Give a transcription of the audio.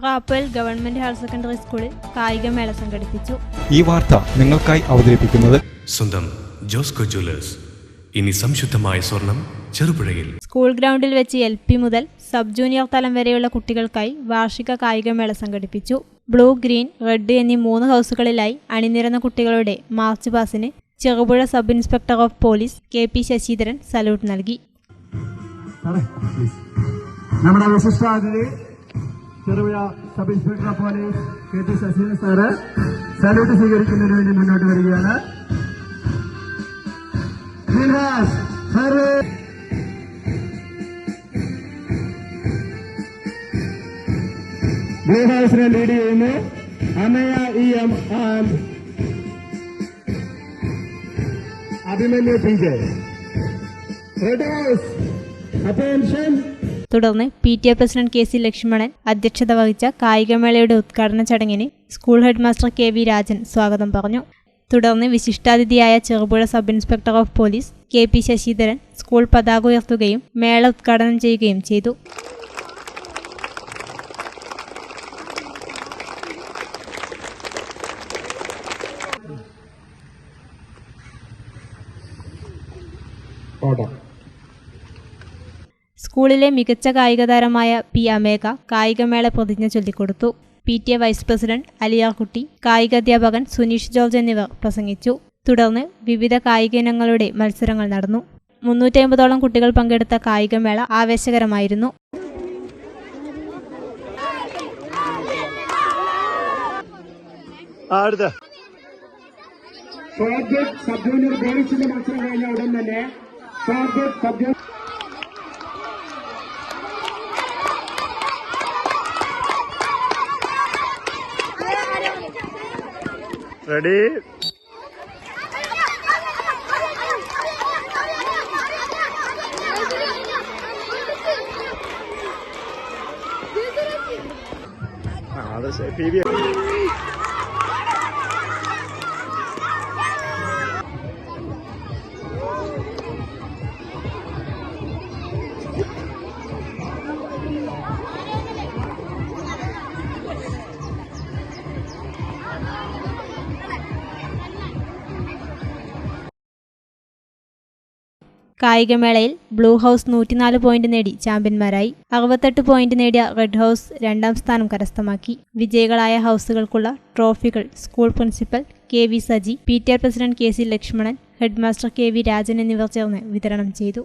പ്രാപ്പൽ government higher secondary സ്കൂളിൽ കായികമേള സംഘടിപ്പിച്ചു. ഈ വാർത്ത നിങ്ങൾക്കായി അവതരിപ്പിക്കുന്നത് സ്വന്തം ജോസ്കോ ജ്വല്ലേഴ്സ്. ഇനി സംശുദ്ധമായ സ്വർണം ചെറുപുഴയിൽ. സ്കൂൾ ഗ്രൗണ്ടിൽ വെച്ച് എൽ പി മുതൽ സബ് ജൂനിയർ തലം വരെയുള്ള കുട്ടികൾക്കായി വാർഷിക കായികമേള സംഘടിപ്പിച്ചു. ബ്ലൂ ഗ്രീൻ റെഡ് എന്നീ മൂന്ന് ഹൗസുകളിലായി അണിനിരന്ന കുട്ടികളുടെ march പാസിന് Cherupuzha sub inspector of police K P Sasidharan salute നൽകി. നമ്മുടെ വിശിഷ്ടാതിഥി Cherupuzha sub inspector of police K T Saseendran sir salute സ്വീകരിക്കുന്നതിന് വേണ്ടി മുന്നോട്ട് വരികയാണ്. ജിൻഹാസ് സാറ്. ബ്ലൂ ഹൗസിനെ ലീഡ് ചെയ്യുന്നു. Amaya E M and Abhimanyu P J. Red house attention തുടർന്ന് P T A president K C Lakshmanan അധ്യക്ഷത വഹിച്ച കായികമേളയുടെ ഉദ്ഘാടന ചടങ്ങിന് school head master K V Rajan സ്വാഗതം പറഞ്ഞു. തുടർന്ന് വിശിഷ്ടാതിഥിയായ Cherupuzha sub inspector of police K P Sasidharan school പതാക ഉയർത്തുകയും മേള ഉദ്ഘാടനം ചെയ്യുകയും ചെയ്തു. ഓർഡർ സ്കൂളിലെ മികച്ച കായിക താരമായ പി അമേഘ കായികമേള പ്രതിജ്ഞ ചൊല്ലിക്കൊടുത്തു. P T A vice president Aliyarkutty കായികാധ്യാപകൻ Suneesh George എന്നിവർ പ്രസംഗിച്ചു. തുടർന്ന് വിവിധ കായിക ഇനങ്ങളുടെ മത്സരങ്ങൾ നടന്നു. മുന്നൂറ്റി അമ്പതോളം കുട്ടികൾ പങ്കെടുത്ത കായികമേള ആവേശകരമായിരുന്നു. സബ് ജൂനിയർ ബോയ്സിന്റെ മത്സരം കഴിഞ്ഞ ഉടൻ തന്നെ സബ് ജൂനിയർ റെഡി അത് പി വി കായികമേളയിൽ ബ്ലൂ ഹൗസ് നൂറ്റിനാല് പോയിന്റ് നേടി ചാമ്പ്യന്മാരായി. അറുപത്തെട്ട് പോയിന്റ് നേടിയ റെഡ് ഹൗസ് രണ്ടാം സ്ഥാനം കരസ്ഥമാക്കി. വിജയികളായ ഹൗസുകൾക്കുള്ള ട്രോഫികൾ school principal K V Saji P T R president K C Lakshmanan headmaster K V Rajan എന്നിവർ ചേർന്ന് വിതരണം ചെയ്തു.